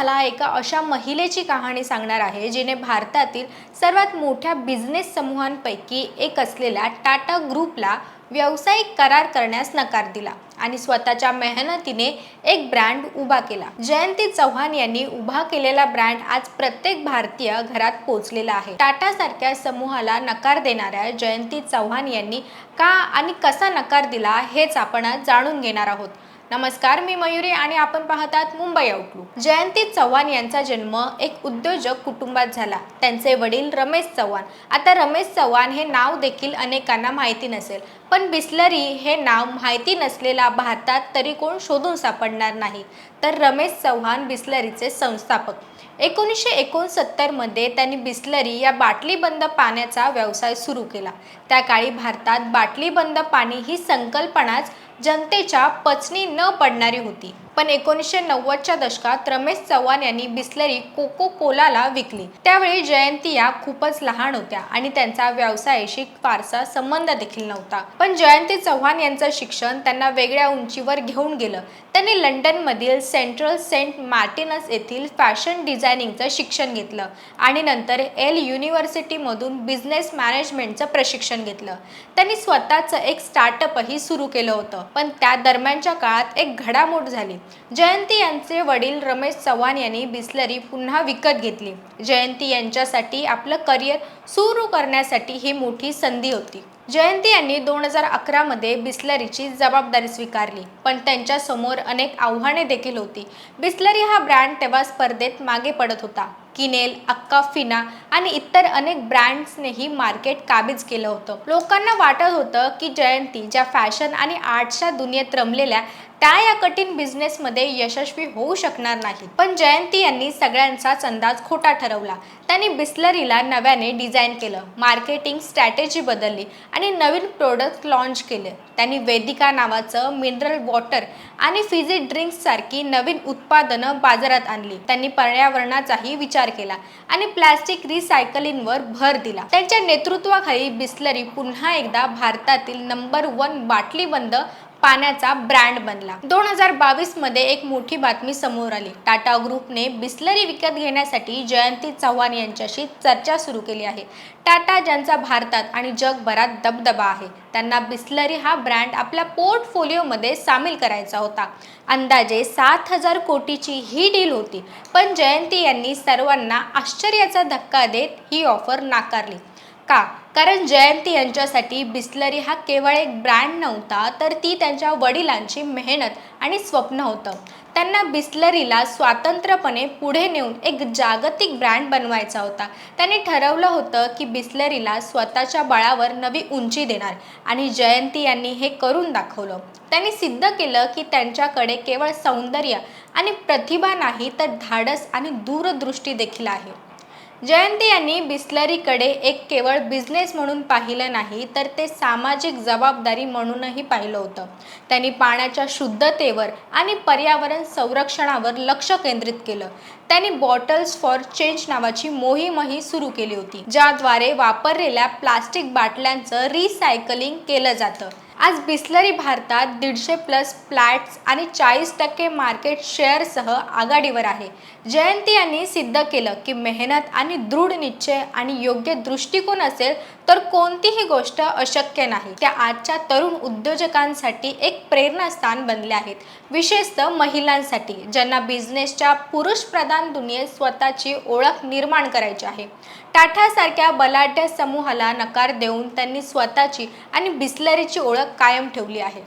तुम्हाला एका अशा महिलेची कहाणी सांगणार आहे जिने भारतातील सर्वात मोठ्या बिझनेस समूहांपैकी एक असलेल्या टाटा ग्रुपला व्यावसायिक करार करण्यास नकार दिला आणि स्वतःच्या मेहनतीने एक ब्रँड उभा केला. जयंती चव्हाण यांनी उभा केलेला ब्रँड आज प्रत्येक भारतीय घरात पोहोचलेला आहे. टाटा सारख्या समूहाला नकार देणाऱ्या जयंती चव्हाण यांनी का आणि कसा नकार दिला हेच आपण आज जाणून घेणार आहोत. नमस्कार मी मयुरी आणि आपण पाहतात मुंबई आउटलुक जयंती चव्हाण यांचा जन्म एक उद्योजक कुटुंबात झाला. त्यांचे वडील रमेश चव्हाण. आता रमेश चव्हाण हे नाव देखील अनेकांना माहिती नसेल पण बिस्लरी हे नाव माहिती नसलेला भारतात तरी कोण शोधून सापडणार नाही. तर रमेश चव्हाण बिस्लरीचे संस्थापक. एकोणीसशे एकोणसत्तरमध्ये त्यांनी बिस्लरी या बाटलीबंद पाण्याचा व्यवसाय सुरू केला. त्या काळी भारतात बाटलीबंद पाणी ही संकल्पनाच जनतेच्या पचनी न पडणारी होती. पण एकोणीसशे नव्वदच्या दशकात रमेश चव्हाण यांनी बिस्लरी कोको कोलाला विकली. त्यावेळी जयंती या खूपच लहान होत्या आणि त्यांचा व्यवसायाशी फारसा संबंध देखील नव्हता. पण जयंती चव्हाण यांचं शिक्षण त्यांना वेगळ्या उंचीवर घेऊन गेलं. त्यांनी लंडनमधील सेंट्रल सेंट मार्टिनस येथील फॅशन डिझायनिंगचं शिक्षण घेतलं आणि नंतर एल युनिव्हर्सिटीमधून बिझनेस मॅनेजमेंटचं प्रशिक्षण घेतलं. त्यांनी स्वतःचं एक स्टार्टअपही सुरू केलं होतं. पण त्या दरम्यानच्या काळात एक घडामोड झाली. जयंती यांचे वडील रमेश चव्हाण यांनी बिस्लरी पुन्हा विकत घेतली. जयंती यांच्यासाठी आपलं करिअर सुरू करण्यासाठी ही मोठी संधी होती. जयंती यांनी दोन हजार अकरामध्ये बिस्लरीची जबाबदारी स्वीकारली पण त्यांच्यासमोर अनेक आव्हाने देखील होती. बिस्लरी हा ब्रँड तेव्हा स्पर्धेत मागे पडत होता. किनेल अक्का फिना आणि इतर अनेक ब्रँड्सनेही मार्केट काबीज केलं होतं. लोकांना वाटत होतं की जयंती ज्या फॅशन आणि आर्टच्या दुनियेत रमलेल्या त्या या कठीण बिझनेसमध्ये यशस्वी होऊ शकणार नाही पण जयंती यांनी सगळ्यांचाच अंदाज खोटा ठरवला. त्यांनी बिस्लरीला नव्याने डिझाईन केलं मार्केटिंग स्ट्रॅटेजी बदलली आणि नवीन प्रोडक्ट लॉन्च केले. त्यांनी वेदिका नावाचं मिनरल वॉटर आणि फिजी ड्रिंक्स सारखी नवीन उत्पादनं बाजारात आणली. त्यांनी पर्यावरणाचाही विचार केला आणि प्लॅस्टिक रिसायकलिंगवर भर दिला. त्यांच्या नेतृत्वाखाली बिस्लरी पुन्हा एकदा भारतातील नंबर वन बाटलीबंद पाण्याचा ब्रँड बनला. दोन हजार बावीसमध्ये एक मोठी बातमी समोर आली. टाटा ग्रुपने बिस्लरी विकत घेण्यासाठी जयंती चव्हाण यांच्याशी चर्चा सुरू केली आहे. टाटा ज्यांचा भारतात आणि जगभरात दबदबा आहे त्यांना बिस्लरी हा ब्रँड आपल्या पोर्टफोलिओमध्ये सामील करायचा होता. अंदाजे सात हजार कोटीची ही डील होती पण जयंती यांनी सर्वांना आश्चर्याचा धक्का देत ही ऑफर नाकारली. का कारण जयंती यांच्यासाठी बिस्लरी हा केवळ एक ब्रँड नव्हता तर ती त्यांच्या वडिलांची मेहनत आणि स्वप्न होतं. त्यांना बिस्लरीला स्वतंत्रपणे पुढे नेऊन एक जागतिक ब्रँड बनवायचा होता. त्यांनी ठरवलं होतं की बिस्लरीला स्वतःच्या बळावर नवी उंची देणार आणि जयंती यांनी हे करून दाखवलं. त्यांनी सिद्ध केलं की त्यांच्याकडे केवळ सौंदर्य आणि प्रतिभा नाही तर धाडस आणि दूरदृष्टी देखील आहे. जयंती यांनी बिस्लरीकडे एक केवळ बिझनेस म्हणून पाहिलं नाही तर ते सामाजिक जबाबदारी म्हणूनही पाहिलं होतं. त्यांनी पाण्याच्या शुद्धतेवर आणि पर्यावरण संरक्षणावर लक्ष केंद्रित केलं. त्यांनी बॉटल्स फॉर चेंज नावाची मोहीमही सुरू केली होती ज्याद्वारे वापरलेल्या प्लास्टिक बाटल्यांचं रिसायकलिंग केलं जातं. आज बिस्लरी भारतात दीडशे प्लस फ्लॅट्स आणि चाळीस टक्के मार्केट शेअरसह आघाडीवर आहे. जयंती यांनी सिद्ध केलं की मेहनत आणि दृढ निश्चय आणि योग्य दृष्टिकोन असेल तर कोणतीही गोष्ट अशक्य नाही. त्या आजच्या तरुण उद्योजकांसाठी एक प्रेरणास्थान बनले आहेत. विशेषतः महिलांसाठी ज्यांना बिझनेसच्या पुरुषप्रधान दुनियेत स्वतःची ओळख निर्माण करायची आहे. टाटासारख्या बलाढ्य समूहाला नकार देऊन त्यांनी स्वतःची आणि बिस्लरीची ओळख कायम ठेवली आहे.